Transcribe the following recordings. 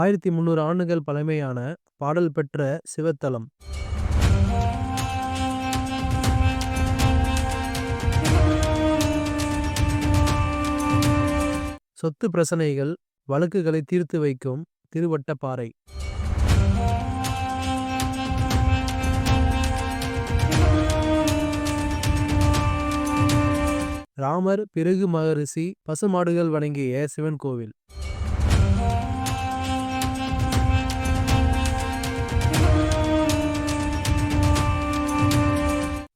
ஆயிரத்தி முந்நூறு ஆண்டுகள் பழமையான பாடல் பெற்ற சிவத்தலம். சொத்து பிரச்சனைகள் வழக்குகளை தீர்த்து வைக்கும் திருவட்டப்பாறை ராமர் பிறகு மகரிஷி பசுமாடுகள் வணங்கிய சிவன் கோவில்.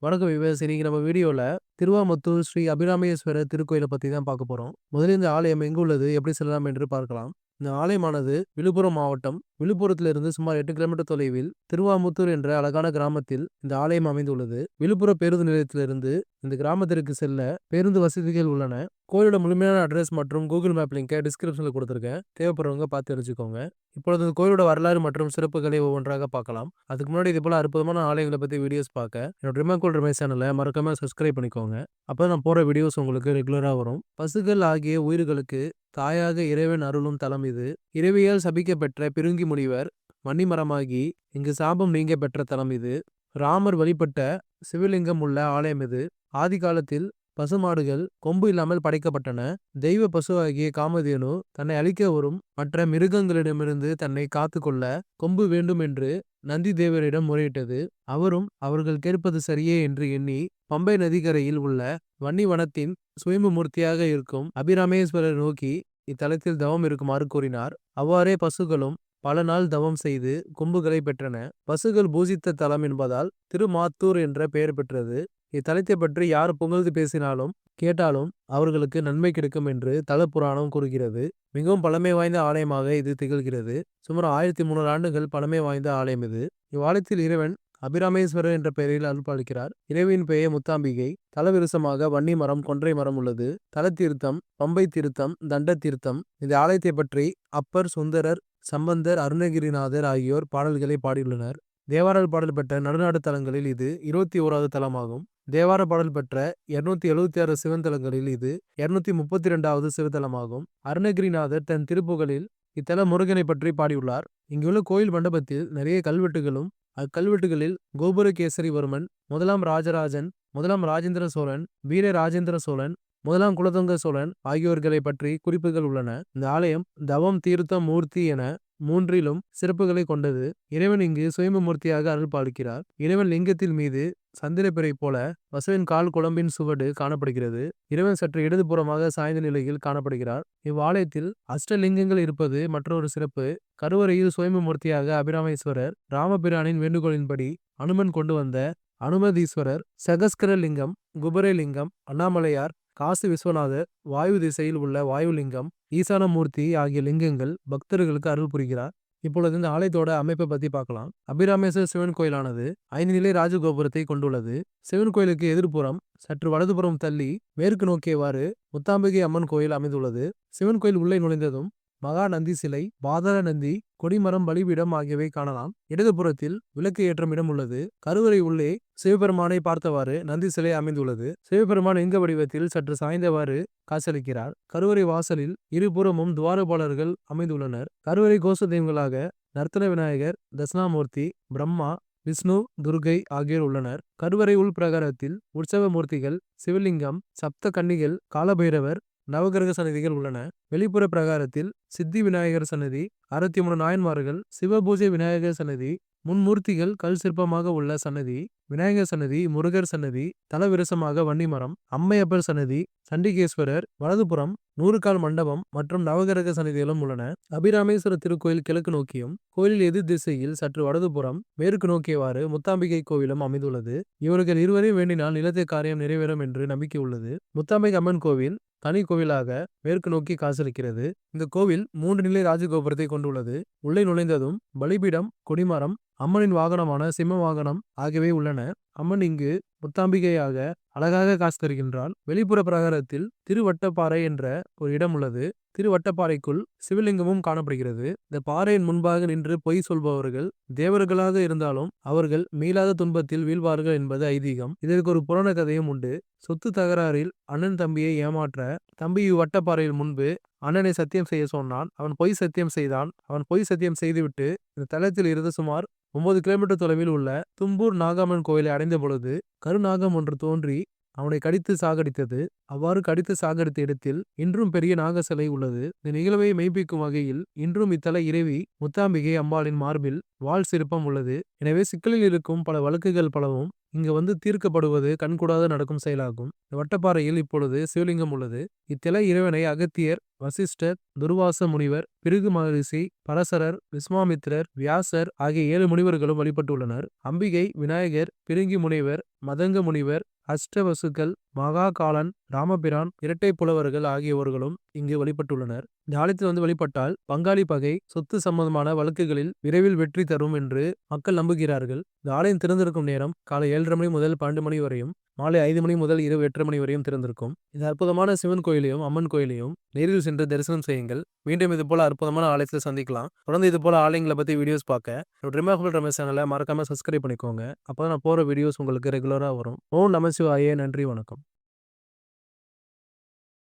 வணக்கம் விவேஸ் இன்னைக்கு நம்ம வீடியோவில் திருவாமத்தூர் ஸ்ரீ அபிராமேஸ்வரர் திருக்கோயிலை பற்றி தான் பார்க்க போகிறோம் முதலில் இந்த ஆலயம் எங்கு உள்ளது எப்படி செல்லலாம் என்று பார்க்கலாம். இந்த ஆலயமானது விழுப்புரம் மாவட்டம் விழுப்புரத்திலிருந்து சுமார் எட்டு கிலோமீட்டர் தொலைவில் திருவாமுத்தூர் என்ற அழகான கிராமத்தில் இந்த ஆலயம் அமைந்துள்ளது. விழுப்புரம் பேருந்து நிலையத்திலிருந்து இந்த கிராமத்திற்கு செல்ல பேருந்து வசதிகள் உள்ளன. கோயிலோட முழுமையான அட்ரஸ் மற்றும் கூகுள் மேப் லிங்கை டிஸ்கிரிப்ஷனில் கொடுத்துருக்கேன். தேவைப்படுறவங்க பார்த்து தெரிஞ்சுக்கோங்க. இப்பொழுது இந்த கோயிலோட வரலாறு மற்றும் சிறப்புகளை ஒவ்வொன்றாக பார்க்கலாம். அதுக்கு முன்னாடி இது போல அற்புதமான ஆலயங்களை பற்றி வீடியோஸ் பார்க்க என்னோட ரிமாக்கோல் ரிமை சேனலை மறக்காம சப்ஸ்கிரைப் பண்ணிக்கோங்க. அப்போ நான் போகிற வீடியோஸ் உங்களுக்கு ரெகுலராக வரும். பசுகள் ஆகிய உயிர்களுக்கு தாயாக இறைவன் அருளும் தலம் இது. இறைவியால் சபிக்கப்பெற்ற பிருங்கி முனிவர் மணிமரமாகி இங்கு சாபம் நீங்க பெற்ற தலம் இது. ராமர் வழிபட்ட சிவலிங்கம் உள்ள ஆலயம் இது. ஆதி காலத்தில் பசுமாடுகள் கொம்பு இல்லாமல் படைக்கப்பட்டன. தெய்வ பசு ஆகிய காமதேனு தன்னை அழிக்க வரும் மற்ற மிருகங்களிடமிருந்து தன்னை காத்து கொள்ள கொம்பு வேண்டும் என்று நந்தி தேவரிடம் முறையிட்டது. அவரும் அவர்கள் கேட்பது சரியே என்று எண்ணி பம்பை நதிக்கரையில் உள்ள வன்னிவனத்தின் சுயம்பு மூர்த்தியாக இருக்கும் அபிராமேஸ்வரர் நோக்கி இத்தலத்தில் தவம் இருக்குமாறு கூறினார். அவ்வாறே பசுகளும் பல நாள் தவம் செய்து கொம்புகளை பெற்றன. பசுகள் பூஜித்த தலம் என்பதால் திருமாத்தூர் என்ற பெயர் பெற்றது. இத்தலத்தை பற்றி யார் புகழ்ந்து பேசினாலும் கேட்டாலும் அவர்களுக்கு நன்மை கிடைக்கும் என்று தல புராணம் கூறுகிறது. மிகவும் பழமை வாய்ந்த ஆலயமாக இது திகழ்கிறது. சுமார் ஆயிரத்தி முன்னூறு ஆண்டுகள் பழமை வாய்ந்த ஆலயம் இது. இவ்வாலயத்தில் இறைவன் அபிராமேஸ்வரர் என்ற பெயரில் அருள்பாலிக்கிறார். இறைவியின் பெயர் முத்தாம்பிகை. தலவிருசமாக வன்னி மரம் கொன்றை மரம் உள்ளது. தல தீர்த்தம் பம்பை தீர்த்தம் தண்ட தீர்த்தம் இந்த ஆலயத்தை பற்றி அப்பர் சுந்தரர் சம்பந்தர் அருணகிரிநாதர் ஆகியோர் பாடல்களை பாடியுள்ளனர். தேவாரல் பாடல் பெற்ற நடுநாடு தலங்களில் இது இருபத்தி ஓராவது தலமாகும். தேவார பாடல் பெற்ற இருநூத்தி எழுபத்தி ஆறு சிவந்தலங்களில் இது இருநூத்தி முப்பத்தி ரெண்டாவது சிவத்தலமாகும். அருணகிரிநாதர் தன் திருப்புகளில் இத்தல முருகனை பற்றி பாடியுள்ளார். இங்குள்ள கோயில் மண்டபத்தில் நிறைய கல்வெட்டுகளும் அக்கல்வெட்டுகளில் கோபுரகேசரிவர்மன் முதலாம் ராஜராஜன் முதலாம் ராஜேந்திர சோழன் வீர ராஜேந்திர சோழன் முதலாம் குலதங்க சோழன் ஆகியோர்களை பற்றி குறிப்புகள் உள்ளன. இந்த ஆலயம் தவம் தீர்த்தம் மூர்த்தி என மூன்றிலும் சிறப்புகளை கொண்டது. இறைவன் இங்கு சுயமமூர்த்தியாக அருள் பாலிக்கிறார். இறைவன் லிங்கத்தில் மீது சந்திரப்பிறை போல வசுவின் கால் குழம்பின் சுவடு காணப்படுகிறது. இறைவன் சற்று இடதுபுறமாக சாய்ந்த நிலையில் காணப்படுகிறார். இவ்வாலயத்தில் அஷ்டலிங்கங்கள் இருப்பது மற்றொரு சிறப்பு. கருவறையில் சுயமமூர்த்தியாக அபிராமேஸ்வரர் ராமபிரானின் வேண்டுகோளின்படி அனுமன் கொண்டு வந்த அனுமதீஸ்வரர் சகஸ்கரலிங்கம் குபரலிங்கம் அண்ணாமலையார் காசி விஸ்வநாதர் வாயு திசையில் உள்ள வாயுலிங்கம் ஈசானமூர்த்தி ஆகிய லிங்கங்கள் பக்தர்களுக்கு அருள் புரிகிறார். இப்பொழுது இந்த ஆலயத்தோட அமைப்பை பத்தி பார்க்கலாம். அபிராமேஸ்வர சிவன் கோயிலானது ஐந்து நிலை ராஜகோபுரத்தை கொண்டுள்ளது. சிவன் கோயிலுக்கு எதிர்ப்புறம் சற்று வலதுபுறம் தள்ளி மேற்கு நோக்கியவாறு முத்தாம்பிகை அம்மன் கோயில் அமைந்துள்ளது. சிவன் கோயில் உள்ளே நுழைந்ததும் மகாநந்தி சிலை பாதாள நந்தி கொடிமரம் பலிபீடம் ஆகியவை காணலாம். இடதுபுறத்தில் விளக்கு ஏற்றும் இடம் உள்ளது. கருவறை உள்ளே சிவபெருமானை பார்த்தவாறு நந்தி சிலை அமைந்துள்ளது. சிவபெருமான் இங்க வடிவத்தில் சற்று சாய்ந்தவாறு காசளிக்கிறார் கருவறை வாசலில் இருபுறமும் துவாரபாலர்கள் அமைந்துள்ளனர். கருவறை கோஷ தெய்வங்களாக நர்த்தன விநாயகர் தட்சிணாமூர்த்தி பிரம்மா விஷ்ணு துர்கை ஆகியோர் உள்ளனர். கருவறை உள் பிரகாரத்தில் உற்சவ மூர்த்திகள் சிவலிங்கம் சப்த கன்னிகள் காலபைரவர் நவகிரக சன்னதிகள் உள்ளன. வெளிப்புற பிரகாரத்தில் சித்தி விநாயகர் சன்னதி அறுபத்தி மூணு நாயன்மார்கள் சிவபூஜை விநாயகர் சன்னதி முன்மூர்த்திகள் கல் சிற்பமாக உள்ள சன்னதி விநாயகர் சன்னதி முருகர் சன்னதி தலவிரசமாக வன்னிமரம் அம்மையப்பர் சன்னதி சண்டிகேஸ்வரர் வலதுபுறம் நூறுகால் மண்டபம் மற்றும் நவகிரக சன்னதிகளும் உள்ளன. அபிராமேஸ்வர திருக்கோயில் கிழக்கு நோக்கியும் கோயிலில் எதிர் திசையில் சற்று வடதுபுறம் மேற்கு நோக்கியவாறு முத்தாம்பிகை கோவிலும் அமைந்துள்ளது. இவர்கள் இருவரையும் வேண்டினால் நிலத்தை காரியம் நிறைவேறும் என்று நம்பிக்கை உள்ளது. முத்தாம்பிகை அம்மன் கோவில் தனி கோவிலாக மேற்கு நோக்கி காசிருக்கிறது இந்த கோவில் மூன்று நிலை ராஜகோபுரத்தை கொண்டுள்ளது. உள்ளே நுழைந்ததும் பலிபீடம் கொடிமரம் அம்மனின் வாகனமான சிம்ம வாகனம் ஆகியவை உள்ளன. அம்மன் இங்கு முத்தாம்பிகையாக அழகாக காசு தருகின்றாள் வெளிப்புற பிரகாரத்தில் திருவட்டப்பாறை என்ற ஒரு இடம் உள்ளது. திருவட்டப்பாறைக்குள் சிவலிங்கமும் காணப்படுகிறது. இந்த பாறையின் முன்பாக நின்று பொய் சொல்பவர்கள் தேவர்களாக இருந்தாலும் அவர்கள் மீளாத துன்பத்தில் வீழ்வார்கள் என்பது ஐதீகம். இதற்கு ஒரு புராண கதையும் உண்டு. சொத்து தகராறில் அண்ணன் தம்பியை ஏமாற்ற தம்பி இவ்வட்டப்பாறையில் முன்பு அண்ணனை சத்தியம் செய்ய சொன்னான். அவன் பொய் சத்தியம் செய்தான். அவன் பொய் சத்தியம் செய்துவிட்டு இந்த தளத்தில் இருந்து சுமார் ஒன்பது கிலோமீட்டர் தொலைவில் உள்ள தும்பூர் நாகாமன் கோயிலை அடைந்த பொழுது கருநாகம் ஒன்று தோன்றி அவனை கடித்து சாகடித்தது. அவ்வாறு கடித்து சாகடித்த இடத்தில் இன்றும் பெரிய நாக சிலை உள்ளது. இந்த நிகழ்வை மெய்ப்பிக்கும் வகையில் இன்றும் இத்தல இறைவி முத்தாம்பிகை அம்பாளின் மார்பில் வால் சிற்பம் உள்ளது. எனவே சிக்கலில் இருக்கும் பல வழக்குகள் பலவும் இங்கு வந்து தீர்க்கப்படுவது கண்கூடாத நடக்கும் செயலாகும். இந்த வட்டப்பாறையில் இப்பொழுது சிவலிங்கம் உள்ளது. இத்தில இறைவனை அகத்தியர் வசிஷ்டர் துர்வாச முனிவர் பிருகு மகரிஷி பரசரர் விஸ்வாமித்திரர் வியாசர் ஆகிய ஏழு முனிவர்களும் வழிபட்டுள்ளனர். அம்பிகை விநாயகர் பிருங்கி முனிவர் மதங்க முனிவர் அஷ்டவசுக்கள் மகாகாலன் ராமபிரான் இரட்டை புலவர்கள் ஆகியோர்களும் இங்கு வழிபட்டுள்ளனர். இந்த ஆலயத்தில் வந்து வழிபட்டால் பங்காளி பகை சொத்து சம்பந்தமான வழக்குகளில் விரைவில் வெற்றி தரும் என்று மக்கள் நம்புகிறார்கள். இந்த ஆலயம் திறந்திருக்கும் நேரம் காலை ஏழரை மணி முதல் பன்னெண்டு மணி வரையும் மாலை ஐந்து மணி முதல் இரவு எட்டரை மணி வரையும் திறந்திருக்கும். இந்த அற்புதமான சிவன் கோயிலையும் அம்மன் கோயிலையும் நேரில் சென்று தரிசனம் செய்யுங்கள். மீண்டும் இது போல அற்புதமான ஆலயத்தில் சந்திக்கலாம். தொடர்ந்து இது போல ஆலயங்களை பத்தி வீடியோஸ் பார்க்க ரிமார்க்கபிள் ரமேஷ் சேனலை மறக்காம சப்ஸ்கிரைப் பண்ணிக்கோங்க. அப்போ நான் போற வீடியோஸ் உங்களுக்கு ரெகுலரா வரும். ஓம் நமசிவாயே நன்றி வணக்கம்.